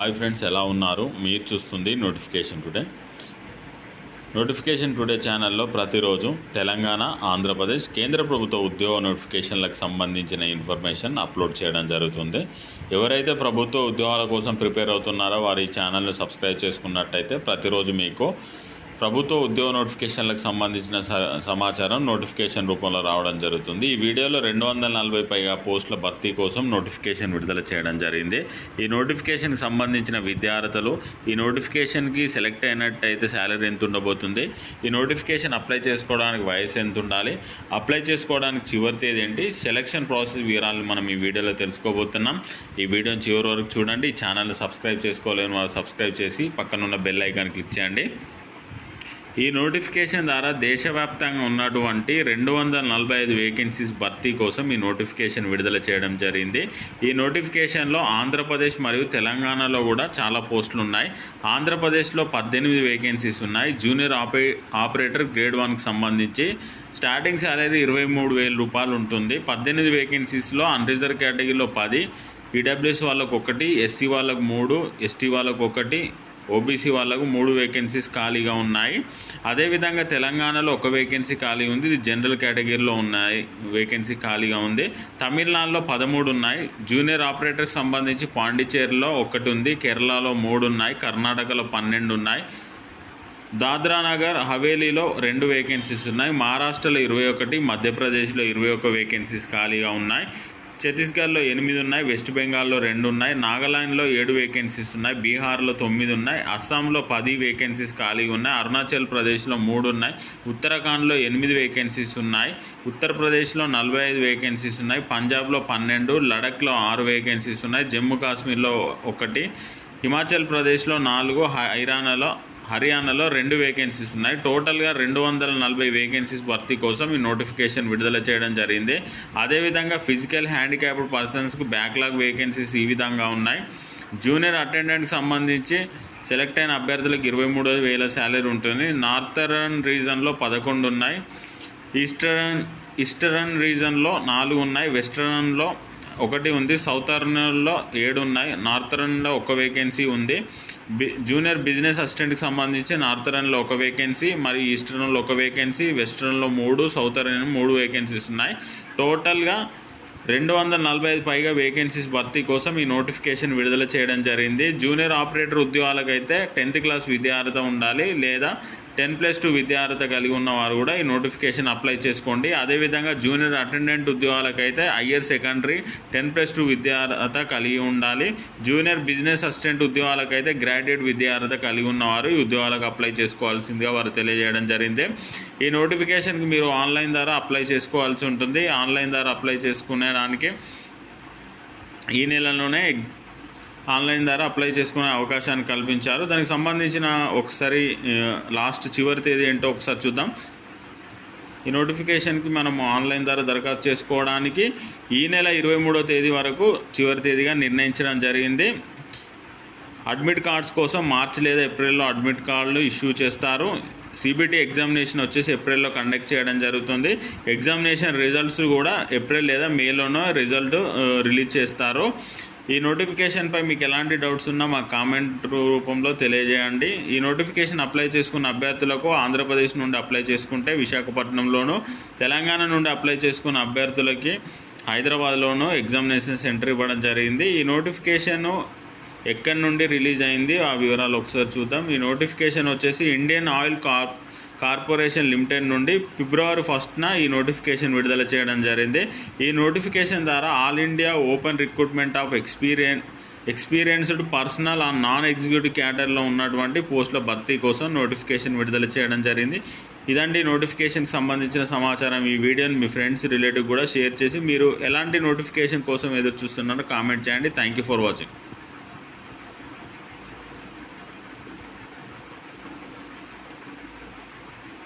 Hi friends ఎలా ఉన్నారు? మీరు చూస్తుంది నోటిఫికేషన్ టుడే. నోటిఫికేషన్ టుడే ఛానల్లో ప్రతిరోజు తెలంగాణ ఆంధ్రప్రదేశ్ కేంద్ర ప్రభుత్వ ఉద్యోగ నోటిఫికేషన్లకు సంబంధించిన ఇన్ఫర్మేషన్ అప్లోడ్ చేయడం జరుగుతుంది. ఎవరైతే ప్రభుత్వ ఉద్యోగాల కోసం ప్రిపేర్ అవుతున్నారో వారు ఈ ఛానల్ని సబ్స్క్రైబ్ చేసుకున్నట్టయితే ప్రతిరోజు మీకు ప్రభుత్వ ఉద్యోగ నోటిఫికేషన్లకు సంబంధించిన స సమాచారం నోటిఫికేషన్ రూపంలో రావడం జరుగుతుంది. ఈ వీడియోలో రెండు వందల నలభై పైగా పోస్టుల భర్తీ కోసం నోటిఫికేషన్ విడుదల చేయడం జరిగింది. ఈ నోటిఫికేషన్కి సంబంధించిన విద్యార్థులు ఈ నోటిఫికేషన్కి సెలెక్ట్ అయినట్టయితే శాలరీ ఎంత ఉండబోతుంది? ఈ నోటిఫికేషన్ అప్లై చేసుకోవడానికి వయసు ఎంత ఉండాలి? అప్లై చేసుకోవడానికి చివరి తేదీ ఏంటి? సెలక్షన్ ప్రాసెస్ వివరాలను మనం ఈ వీడియోలో తెలుసుకోబోతున్నాం. ఈ వీడియోని చివరి వరకు చూడండి. ఈ ఛానల్ని సబ్స్క్రైబ్ చేసుకోలేని వారు సబ్స్క్రైబ్ చేసి పక్కనున్న బెల్ ఐకాన్ క్లిక్ చేయండి. ఈ నోటిఫికేషన్ ద్వారా దేశవ్యాప్తంగా ఉన్నటువంటి రెండు వందల నలభై ఐదు వేకెన్సీస్ భర్తీ కోసం ఈ నోటిఫికేషన్ విడుదల చేయడం జరిగింది. ఈ నోటిఫికేషన్లో ఆంధ్రప్రదేశ్ మరియు తెలంగాణలో కూడా చాలా పోస్టులు ఉన్నాయి. ఆంధ్రప్రదేశ్లో పద్దెనిమిది వేకెన్సీస్ ఉన్నాయి. జూనియర్ ఆపరే ఆపరేటర్ గ్రేడ్ వన్కి సంబంధించి స్టార్టింగ్ శాలరీ ఇరవై మూడు వేల రూపాయలు ఉంటుంది. పద్దెనిమిది వేకెన్సీస్లో అన్రిజర్వ్ కేటగిరీలో పది ఈడబ్ల్యూఎస్ వాళ్ళకు ఒకటి ఎస్సీ వాళ్ళకు మూడు ఎస్టీ వాళ్ళకు ఒకటి ఓబీసీ వాళ్ళకు మూడు వేకెన్సీస్ ఖాళీగా ఉన్నాయి. అదేవిధంగా తెలంగాణలో ఒక వేకెన్సీ ఖాళీ ఉంది. ఇది జనరల్ కేటగిరీలో ఉన్నాయి. వేకెన్సీ ఖాళీగా ఉంది. తమిళనాడులో పదమూడు ఉన్నాయి. జూనియర్ ఆపరేటర్కి సంబంధించి పాండిచేరిలో ఒకటి ఉంది. కేరళలో మూడు ఉన్నాయి. కర్ణాటకలో పన్నెండు ఉన్నాయి. దాద్రా నగర్ హవేలీలో రెండు వేకెన్సీస్ ఉన్నాయి. మహారాష్ట్రలో ఇరవై ఒకటి మధ్యప్రదేశ్లో ఇరవై ఒక వేకెన్సీస్ ఖాళీగా ఉన్నాయి. ఛత్తీస్గఢ్లో ఎనిమిది ఉన్నాయి వెస్ట్ బెంగాల్లో రెండు ఉన్నాయి నాగాలాండ్లో ఏడు వేకెన్సీస్ ఉన్నాయి బీహార్లో తొమ్మిది ఉన్నాయి అస్సాంలో పది వేకెన్సీస్ ఖాళీగా ఉన్నాయి అరుణాచల్ ప్రదేశ్లో మూడు ఉన్నాయి ఉత్తరాఖండ్లో ఎనిమిది వేకెన్సీస్ ఉన్నాయి ఉత్తరప్రదేశ్లో నలభై ఐదు వేకెన్సీస్ ఉన్నాయి పంజాబ్లో పన్నెండు లడఖ్లో ఆరు వేకెన్సీస్ ఉన్నాయి జమ్మూ కాశ్మీర్లో ఒకటి హిమాచల్ ప్రదేశ్లో నాలుగు హైరానాలో హర్యానాలో రెండు వేకెన్సీస్ ఉన్నాయి. టోటల్గా రెండు వందల నలభై వేకెన్సీస్ భర్తీ కోసం ఈ నోటిఫికేషన్ విడుదల చేయడం జరిగింది. అదేవిధంగా ఫిజికల్ హ్యాండిక్యాప్డ్ పర్సన్స్కు బ్యాక్లాగ్ వేకెన్సీస్ ఈ విధంగా ఉన్నాయి. జూనియర్ అటెండెంట్కి సంబంధించి సెలెక్ట్ అయిన అభ్యర్థులకు ఇరవై మూడు వేల శాలరీ ఉంటుంది. నార్థరన్ రీజన్లో పదకొండు ఉన్నాయి. ఈస్టర్న్ ఈస్టర్న్ రీజన్లో నాలుగు ఉన్నాయి. వెస్టర్న్లో ఒకటి ఉంది. సౌతర్న్లో ఏడు ఉన్నాయి. నార్థర్న్లో ఒక వేకెన్సీ ఉంది. జూనియర్ బిజినెస్ అసిస్టెంట్కి సంబంధించి నార్థరన్లో ఒక వేకెన్సీ మరి ఈస్టర్న్లో ఒక వేకెన్సీ వెస్టర్న్లో మూడు సౌతర్న్ మూడు వేకెన్సీస్ ఉన్నాయి. టోటల్గా రెండు వందల నలభై ఐదు పైగా వేకెన్సీస్ భర్తీ కోసం ఈ నోటిఫికేషన్ విడుదల చేయడం జరిగింది. జూనియర్ ఆపరేటర్ ఉద్యోగాలకైతే టెన్త్ క్లాస్ విద్యార్హత ఉండాలి లేదా టెన్ ప్లస్ టూ విద్యార్హత కలిగి ఉన్నవారు కూడా ఈ నోటిఫికేషన్ అప్లై చేసుకోండి. అదేవిధంగా junior attendant ఉద్యోగాలకైతే higher secondary ten plus two విద్యార్హత కలిగి ఉండాలి. జూనియర్ బిజినెస్ అసిస్టెంట్ ఉద్యోగాలకైతే గ్రాడ్యుయేట్ విద్యార్హత కలిగి ఉన్నవారు ఈ ఉద్యోగాలకు అప్లై చేసుకోవాల్సిందిగా వారు తెలియజేయడం జరిగింది. ఈ నోటిఫికేషన్కి మీరు ఆన్లైన్ ద్వారా అప్లై చేసుకోవాల్సి ఉంటుంది. ఆన్లైన్ ద్వారా అప్లై చేసుకునేదానికి ఈ నెలలోనే ఆన్లైన్ ద్వారా అప్లై చేసుకునే అవకాశాన్ని కల్పించారు. దానికి సంబంధించిన ఒకసారి లాస్ట్ చివరి తేదీ ఏంటో ఒకసారి చూద్దాం. ఈ నోటిఫికేషన్కి మనం ఆన్లైన్ ద్వారా దరఖాస్తు చేసుకోవడానికి ఈ నెల ఇరవై మూడో తేదీ వరకు చివరి తేదీగా నిర్ణయించడం జరిగింది. అడ్మిట్ కార్డ్స్ కోసం మార్చి లేదా ఏప్రిల్లో అడ్మిట్ కార్డులు ఇష్యూ చేస్తారు. సిబిటి ఎగ్జామినేషన్ వచ్చేసి ఏప్రిల్లో కండక్ట్ చేయడం జరుగుతుంది. ఎగ్జామినేషన్ రిజల్ట్స్ కూడా ఏప్రిల్ లేదా మేలోనో రిజల్ట్ రిలీజ్ చేస్తారు. ఈ నోటిఫికేషన్పై మీకు ఎలాంటి డౌట్స్ ఉన్నా మా కామెంట్ రూపంలో తెలియజేయండి. ఈ నోటిఫికేషన్ అప్లై చేసుకున్న అభ్యర్థులకు ఆంధ్రప్రదేశ్ నుండి అప్లై చేసుకుంటే విశాఖపట్నంలోను తెలంగాణ నుండి అప్లై చేసుకున్న అభ్యర్థులకి హైదరాబాద్లోనూ ఎగ్జామినేషన్ సెంటర్ ఇవ్వడం జరిగింది. ఈ నోటిఫికేషను ఎక్కడి నుండి రిలీజ్ అయింది? ఆ వివరాలు ఒకసారి చూద్దాం. ఈ నోటిఫికేషన్ వచ్చేసి Indian Oil Corp Corporation Limited నుండి ఫిబ్రవరి ఫస్ట్న ఈ నోటిఫికేషన్ విడుదల చేయడం జరిగింది. ఈ నోటిఫికేషన్ ద్వారా all India open recruitment of experience experienced personnel ఆ నాన్ ఎగ్జిక్యూటివ్ క్యాడర్లో ఉన్నటువంటి పోస్టుల భర్తీ కోసం నోటిఫికేషన్ విడుదల చేయడం జరిగింది. ఇదండి నోటిఫికేషన్కి సంబంధించిన సమాచారం. ఈ వీడియోని మీ ఫ్రెండ్స్ రిలేటివ్ కూడా షేర్ చేసి మీరు ఎలాంటి నోటిఫికేషన్ కోసం ఎదురు చూస్తున్నారో కామెంట్ చేయండి. Thank you for watching